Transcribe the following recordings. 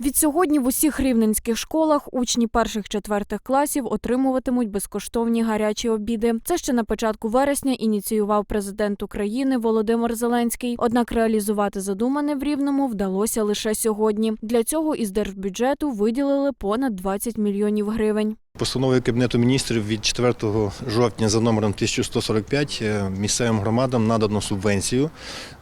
Відсьогодні в усіх рівненських школах учні перших-четвертих класів отримуватимуть безкоштовні гарячі обіди. Це ще на початку вересня ініціював президент України Володимир Зеленський. Однак реалізувати задумане в Рівному вдалося лише сьогодні. Для цього із держбюджету виділили понад 20 мільйонів гривень. Постановою Кабінету міністрів від 4 жовтня за номером 1145 е, місцевим громадам надано субвенцію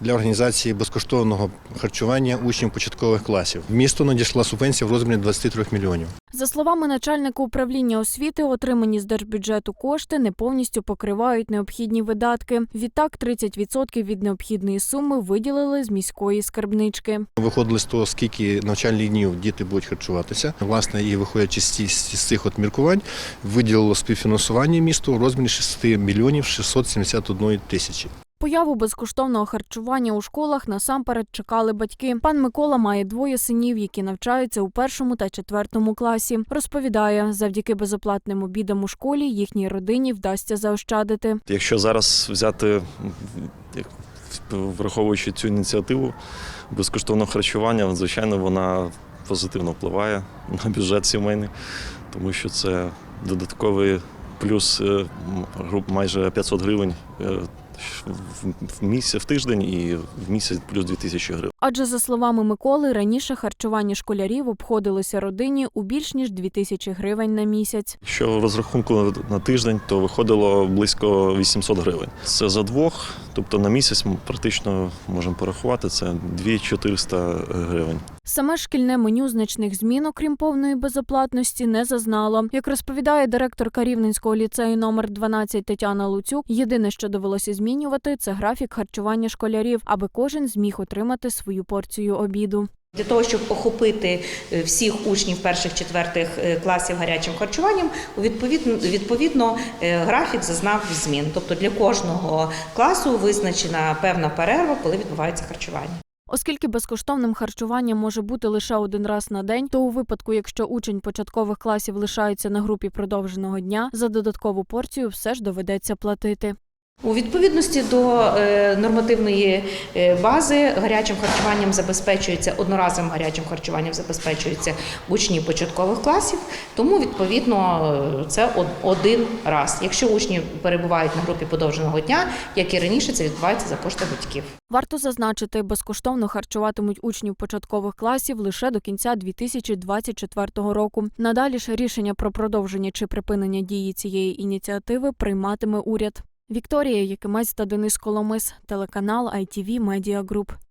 для організації безкоштовного харчування учнів початкових класів. В місто надійшла субвенція в розмірі 23 мільйонів. За словами начальника управління освіти, отримані з держбюджету кошти не повністю покривають необхідні видатки. Відтак, 30% від необхідної суми виділили з міської скарбнички. Виходили з того, скільки навчальних днів діти будуть харчуватися. Власне, і виходячи з цих от міркувань, виділило співфінансування місту розмірі 6 мільйонів 671 тисячі. Появу безкоштовного харчування у школах насамперед чекали батьки. Пан Микола має двоє синів, які навчаються у першому та четвертому класі. Розповідає, завдяки безоплатним обідам у школі їхній родині вдасться заощадити. Якщо зараз взяти, враховуючи цю ініціативу безкоштовного харчування, звичайно, вона позитивно впливає на бюджет сімейний, тому що це додатковий плюс е, майже 500 гривень е, в- місяць в тиждень і в місяць плюс 2000 гривень. Адже за словами Миколи, раніше харчування школярів обходилося родині у більш ніж 2 тисячі гривень на місяць. Якщо в розрахунку на тиждень, то виходило близько 800 гривень. Це за двох, тобто на місяць ми практично можемо порахувати це 2400 гривень. Саме шкільне меню значних змін, окрім повної безоплатності, не зазнало. Як розповідає директорка Рівненського ліцею номер 12 Тетяна Луцюк, єдине, що довелося змінювати, це графік харчування школярів, аби кожен зміг отримати свою порцію обіду. Для того, щоб охопити е, всіх учнів перших четвертих е, класів гарячим харчуванням, відповідно, відповідно е, графік зазнав змін. Тобто для кожного класу визначена певна перерва, коли відбувається харчування. Оскільки безкоштовним харчуванням може бути лише один раз на день, то у випадку, якщо учень початкових класів лишається на групі продовженого дня, за додаткову порцію все ж доведеться платити. У відповідності до е, нормативної е, бази гарячим харчуванням забезпечується одноразовим гарячим харчуванням забезпечуються учні початкових класів, тому відповідно е, це один раз. Якщо учні перебувають на групі подовженого дня, як і раніше, це відбувається за кошти батьків. Варто зазначити, безкоштовно харчуватимуть учнів початкових класів лише до кінця 2024 року. Надалі ж рішення про продовження чи припинення дії цієї ініціативи прийматиме уряд. Вікторія Якимець та Денис Коломис, телеканал ITV Media Group.